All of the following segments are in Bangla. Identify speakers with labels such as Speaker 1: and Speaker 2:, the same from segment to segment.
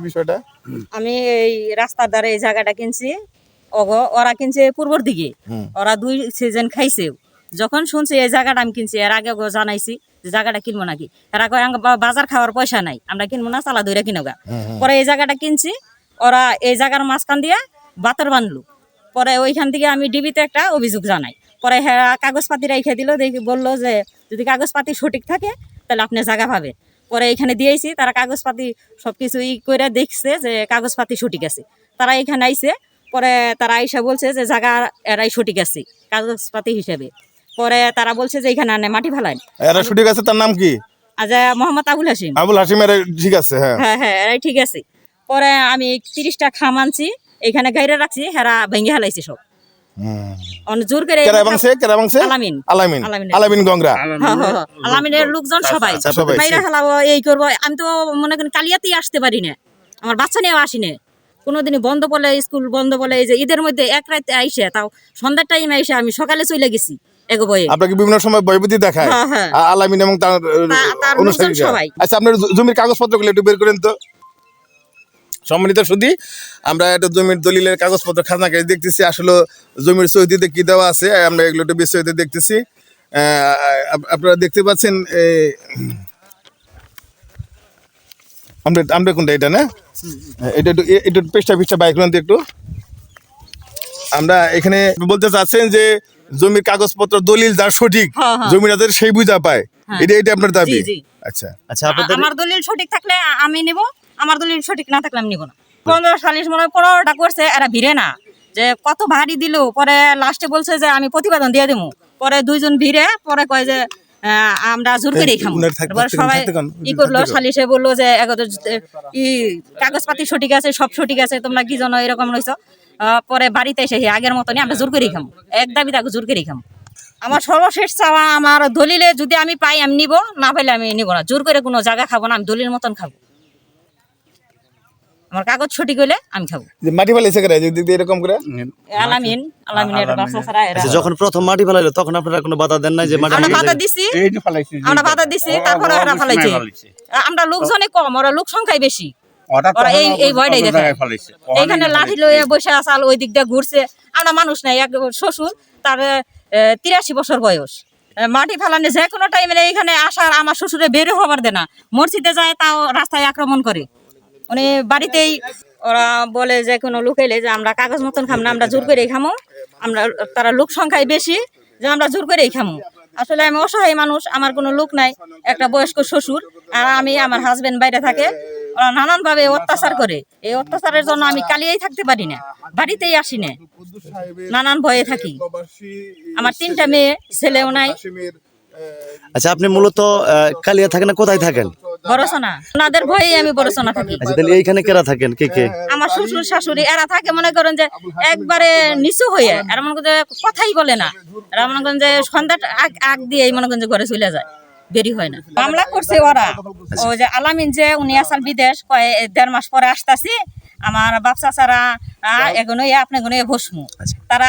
Speaker 1: বিষয়টা।
Speaker 2: আমি এই রাস্তার ধারে এই জায়গাটা কিনছি। ওরা কিনছে পূর্বর দিকে। ওরা দুই সিজন খাইছে যখন শুনছি এই জায়গাটা আমি কিনছি এর আগে জানাইছি জায়গাটা কিনবো নাকি। এরা কয় "আঙ্গ বা- বাজার খাওয়ার পয়সা নাই আমরা কিনবো না চালা দইরা কিনো গা। পরে এই জায়গাটা কিনছি ওরা এই জায়গার মাঝখান দিয়ে বাতর বানলো। পরে ওইখান থেকে আমি ডিবিতে একটা অভিযোগ জানাই। পরে হ্যাঁ কাগজপাতি রেখে দিল দেখি বলল যে যদি কাগজপাতি সঠিক থাকে তাহলে আপনি জায়গা পাবেন। পরে এখানে দিয়েছি তারা কাগজপাতি সব কিছু ই করে দেখছে যে কাগজপাতি সঠিক আছে। তারা এখানে আইছে পরে তারা আইসা বলছে যে জায়গা এরাই সঠিক আছে কাগজপাতি হিসেবে। পরে তারা বলছে যে এখানে আনে মাটি ফেলান
Speaker 1: এরা সঠিক আছে তার নাম কি?
Speaker 2: আজ মোহাম্মদ আবুল হাসিম
Speaker 1: আবুল হাসিমের ঠিক আছে হ্যাঁ।
Speaker 2: হ্যাঁ হ্যাঁ এরাই ঠিক আছে। পরে আমি তিরিশটা খাম আনছি এখানে গাইরে রাখছি হেরা ভেঙে হেলাইছে সব। জোর করে
Speaker 1: কেরা বাংছে
Speaker 2: আলামিন।
Speaker 1: আলামিন।
Speaker 2: আলামিন।
Speaker 1: আলামিন গংরা।
Speaker 2: আলামিনের লোকজন সবাই।
Speaker 1: সবাই।
Speaker 2: এই করব। আমি তো মনে করেন কালিয়াতেই আসতে পারি না। আমার বাচ্চা নিয়েও আসি না। কোনোদিনই বন্ধ বলে স্কুল বন্ধ বলে এই যে ঈদের মধ্যে এক রাতে আইসে তাও সন্ধ্যার টাইমে আইসে আমি সকালে চলে গেছি এগো
Speaker 1: আপনাকে বিভিন্ন সময় বয়বতী দেখায়।
Speaker 2: হ্যাঁ, হ্যাঁ।
Speaker 1: আলামিন এবং তার
Speaker 2: লোকজন সবাই।
Speaker 1: আচ্ছা আপনার জমির কাগজপত্রগুলো একটু বের করেন তো। সম্মানিত সুদী আমরা একটা জমির দলিলের কাগজপত্র খাজনা কাছে দেখতেছি আসলে জমির সহিদিতে কি দেওয়া আছে আমরা এগুলো একটু বিস্তারিত দেখতেছি। আপনারা দেখতে পাচ্ছেন এই, আমরা আমরা কোনটা এটা না? এটা একটু একটু পেস্টা পিস্টা বাইক একটু। আমরা এখানে বলতে চাচ্ছেন যে জমির কাগজপত্র দলিল যার সঠিক
Speaker 2: হ্যাঁ, হ্যাঁ।
Speaker 1: যাদের সেই বুঝা পায়। এটা এটা আপনার দাবি। আচ্ছা।
Speaker 3: আচ্ছা
Speaker 2: আমার দলিল সঠিক থাকলে আমি নিব। আমার দলিল সঠিক না থাকলে আমি নিব না। পনেরো সালিশ মনে হয় পনেরোটা করছে এরা ভিড়ে না। যে কত ভারী দিল পরে লাস্টে বলছে যে আমি প্রতিবেদন দিয়ে দেবো পরে দুইজন ভিড়ে পরে কয় যে আমরা জোর খাব
Speaker 1: থাকতে
Speaker 2: সবাই ই করল সালিশে বলল যে ই কাগজপাতি সঠিক আছে সব সঠিক আছে তোমরা কি জানো এরকম রয়েছ পরে বাড়িতে এসে আগের মতনই আমরা জোর করেই খাব এক দাবি তাকে জোর করেই খাব আমার সর্বশেষ চাওয়া আমার দলিলে যদি আমি পাই আমি নিব না পাইলে আমি নিব না। জোর করে কোনো জায়গা খাব না আমি দলিল মতন খাব। আমার কাগজ সঠিক হইলে আমি খাব।
Speaker 1: যে মাটি ফেলেছে কেন যদি এরকম করে?
Speaker 2: আলামিন আলামিনের বাচ্চা ছাড়া এরা
Speaker 3: আচ্ছা, যখন প্রথম মাটি ফেলাইলো তখন আপনারা কোনো বাধা দেন নাই যে মাটি
Speaker 2: আমরা বাধা দিছি। আমরা বাধা দিছি তারপরে ওরা ফেলাইছে। আমরা লোকজনে কম ওরা লোক সংখ্যাই বেশি। ওরা এই এই ভয়টাই লাঠি লয়ে বসে আসাল ওই দিক দিয়ে ঘুরছে। আমরা মানুষ নাই এক শ্বশুর তার তিরাশি বছর বয়স। মাটি ফেলানে যে কোনো টাইমে এইখানে আসার আমার শ্বশুরে বেরো হবার দেনা। মসজিদে যায় তাও রাস্তায় আক্রমণ করে। মানে বাড়িতেই ওরা বলে যে, কোনো লোক এলে যে আমরা কাগজ মতন খাম না, আমরা জোর করেই খামো। আমরা, তারা লোক সংখ্যায় বেশি, যে আমরা জোর করেই খামো। আসলে আমি অসহায় মানুষ, আমার কোনো লোক নাই, একটা বয়স্ক শ্বশুর, আর আমি আমার হাজবেন্ড বাইরে থাকে। ওরা নানানভাবে অত্যাচার করে। এই অত্যাচারের জন্য আমি কালিয়েই থাকতে পারি না, বাড়িতেই আসি না। নানান ভয়ে থাকি। আমার তিনটা মেয়ে, ছেলেও নাই।
Speaker 3: আচ্ছা আপনি মূলত কালিয়া থাকেন না, কোথায় থাকেন?
Speaker 2: বড়সনা ওনাদের ভয়েই আমি বড়সনা থাকি।
Speaker 3: আচ্ছা তাহলে এইখানে কেরা থাকেন? কে কে?
Speaker 2: আমার শ্বশুর শাশুড়ি এরা থাকে মনে করেন যে একবারে নিচু হয়ে এরা মনে করেন কথাই বলে না। এরা মনে করেন যে সন্ধ্যা আগ আগ দিয়ে মনে করেন যে ঘরে চলে যায় হয় না। মামলা করছে ওরা। ও যে আলামিন যে উনি আসাল বিদেশ কয় দেড় মাস পরে আসতাছি আমার বাপসা ছাড়া এগুলো আপনি এগুলো ভসমু। তারা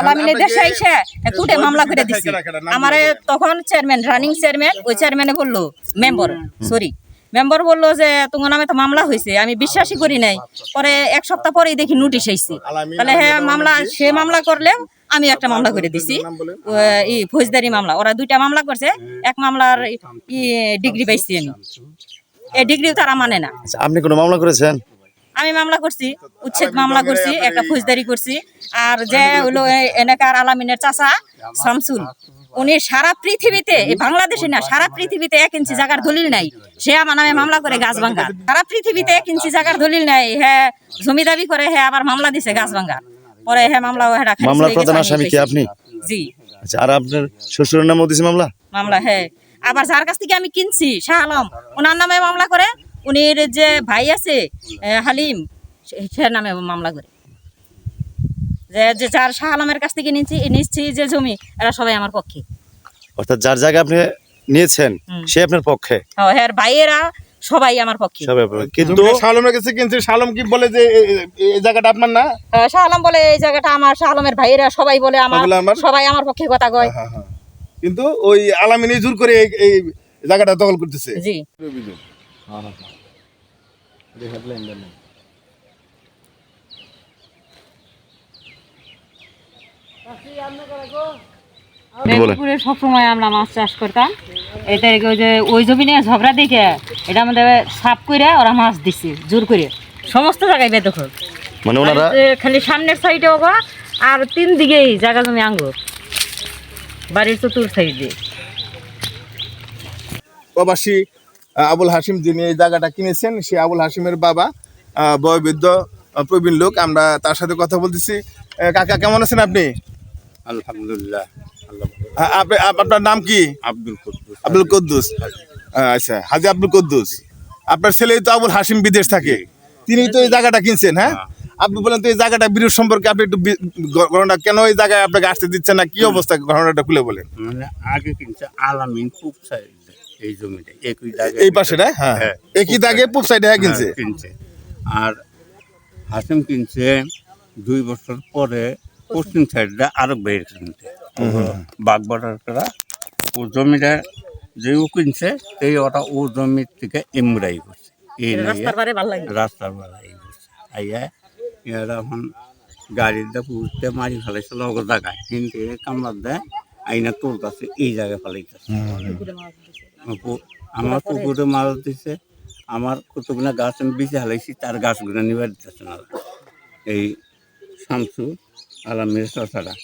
Speaker 2: আলামিনের দেশে এসে কুটে মামলা করে দিচ্ছে আমারে তখন চেয়ারম্যান রানিং চেয়ারম্যান ওই চেয়ারম্যানে বলল মেম্বার সরি মেম্বার বলল যে তোমার নামে তো মামলা হয়েছে আমি বিশ্বাসই করি নাই। পরে এক সপ্তাহ পরেই দেখি নোটিশ আইছে তাহলে হ্যাঁ মামলা সে মামলা করলে আমি একটা মামলা করে দিছি। ই ফৌজদারি মামলা। ওরা দুইটা মামলা করছে। এক মামলার ই ডিগ্রি পাইছি আমি। এই ডিগ্রিও তারা মানে না।
Speaker 3: আচ্ছা আপনি কোনো মামলা করেছেন?
Speaker 2: আমি মামলা করছি উচ্ছেদ মামলা করছি একটা ফৌজদারি করছি। আর যে হলো এ- এলাকার আলামিনের চাচা শামসুল উনি সারা পৃথিবীতে বাংলাদেশে না সারা পৃথিবীতে এক ইঞ্চি জায়গার দলিল নাই। সে আমার নামে মামলা করে গাছ ভাঙ্গা সারা পৃথিবীতে এক ইঞ্চি জায়গার দলিল নাই হ্যাঁ জমি দাবি করে হ্যাঁ আবার মামলা দিছে গাছ ভাঙ্গা পরে হ্যাঁ মামলা হ্যাঁ হয়ে গেছে,
Speaker 3: প্রধান আসামি কি আপনি?
Speaker 2: জি।
Speaker 3: আচ্ছা আর আপনার শ্বশুরের নামও দিছে মামলা?
Speaker 2: মামলা হ্যাঁ আবার যার কাছ থেকে আমি কিনছি শাহ আলম ওনার নামে মামলা করে উনির যে ভাই আছে হালিম সে- নামে মামলা করে। যে যে যার শাহ আলমের কাছ থেকে নিচ্ছি নিচ্ছি যে জমি এরা সবাই আমার পক্ষে।
Speaker 3: অর্থাৎ যার জায়গা আপনি নিয়েছেন সে আপনার পক্ষে?
Speaker 2: হ্যাঁ হ্যাঁ ভাইয়েরা সবাই আমার পক্ষে।
Speaker 3: সবাই কিন্তু
Speaker 1: শালমের কাছে কিনছে শালম কি বলে যে এই জায়গাটা আপনার না?
Speaker 2: হ্যাঁ, শাহ আলম বলে এই জায়গাটা আমার শাহ আলমের ভাইয়েরা সবাই বলে আমার সবাই আমার? পক্ষে কথা কয়।
Speaker 1: হ্যাঁ, হ্যাঁ। কিন্তু ওই আলামিনী জোর করে এই- এই জায়গাটা দখল করতেছে।
Speaker 2: জি।
Speaker 3: বলে।
Speaker 2: পুকুরে সবসময় আমরা মাছ চাষ করতাম। এটা ওই যে ওই জমি নিয়ে ঝগড়া দেখে? এটা আমাদের সাফ করে ওরা মাছ দিচ্ছে জোর করে। সমস্ত জায়গায় বেদখল
Speaker 3: মানে ওনারা
Speaker 2: খালি সামনের সাইডে ওগা আর তিন দিকেই জায়গা জমি আঙ্গুর। বাড়ির চতুর সাইডে।
Speaker 1: প্রবাসী আবুল হাসিম যিনি এই জায়গাটা কিনেছেন সে আবুল হাসিমের বাবা বয়োবৃদ্ধ প্রবীণ লোক। আমরা তার সাথে কথা বলতেছি। কাকা কেমন আছেন আপনি?
Speaker 4: আলহামদুলিল্লাহ
Speaker 1: আপনার নাম কি?
Speaker 4: আব্দুল কুদ্দুস।
Speaker 1: আব্দুল কুদ্দুস। আচ্ছা হাজি আব্দুল কুদ্দুস। আপনার ছেলেই তো আবুল হাসিম বিদেশ থাকে। তিনি তো এই জায়গাটা কিনছেন হ্যাঁ? আপনি বলেন তো এই জায়গাটা বিরোধ সম্পর্কে আপনি একটু ঘটনা কেন এই জায়গায় আপনাকে আসতে দিচ্ছেন না? কি অবস্থা? ঘটনাটা খুলে বলেন।
Speaker 4: মানে আগে কিনছে আলামিন খুব সাইড এই জমিটা একই দাগে
Speaker 1: এই পাশে না? হ্যাঁ।
Speaker 4: হ্যাঁ।
Speaker 1: একই দাগে পূব সাইডে হ্যাঁ কিনছে?
Speaker 4: কিনছে। আর হাসিম কিনছে দুই বছর পরে পশ্চিম সাইডটা আরও বের কিনছে। বাগবাটারা ও জমিটা যে ও কিনছে সেই ওটা ও জমির থেকে এমরাই করছে। এই
Speaker 2: রাস্তার পারে ভালো লাগে।
Speaker 4: রাস্তার বেলা এই করছে। আইয়া এরা এখন গাড়ির দিয়ে পুষতে মারি ফেলাইছিল ওকে জায়গায়। কিন্তু কামড়ার দেয় আইনা তোর কাছে এই জায়গায় ফেলাইতেছে। আমার পুকুরে মাছ দিছে। আমার কতগুলো গাছ আমি বেশি হালাইছি তার গাছগুলো নিবার দিতেছে না। এই শামসু আলামের চষাটা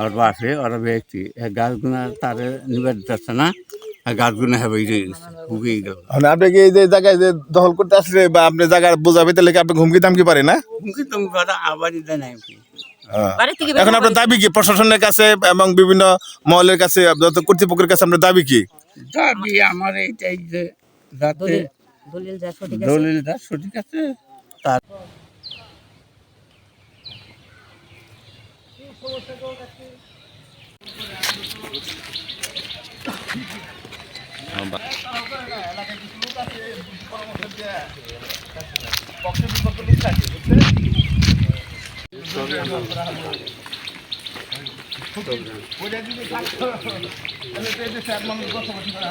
Speaker 4: আর বাসে ওরা ব্যক্তি গাছগুলো তার নিবার দিতেছে না গাছগুলো হবে রয়ে গেল।
Speaker 1: মানে আপনি কি এই যে জায়গায় যে দখল করতে আসলে বা আপনি জায়গা বোঝাবে তাহলে কি আপনি ঘুমকি দাম কি পারে না?
Speaker 4: হুকি তুমি কথা আবারই দেয়
Speaker 2: থেকে
Speaker 1: এখন আপনার দাবি কি? প্রশাসনের কাছে এবং বিভিন্ন মহলের কাছে কর্তৃপক্ষের কাছে আপনার দাবি কি?
Speaker 4: দাবি আমার এইটাই যে যাতে
Speaker 2: দলিলটা সঠিক আছে।
Speaker 4: তার পক্ষে ওইটা যদি থাকতো। তাহলে তো এদেশে এক মানুষ বসবাস করা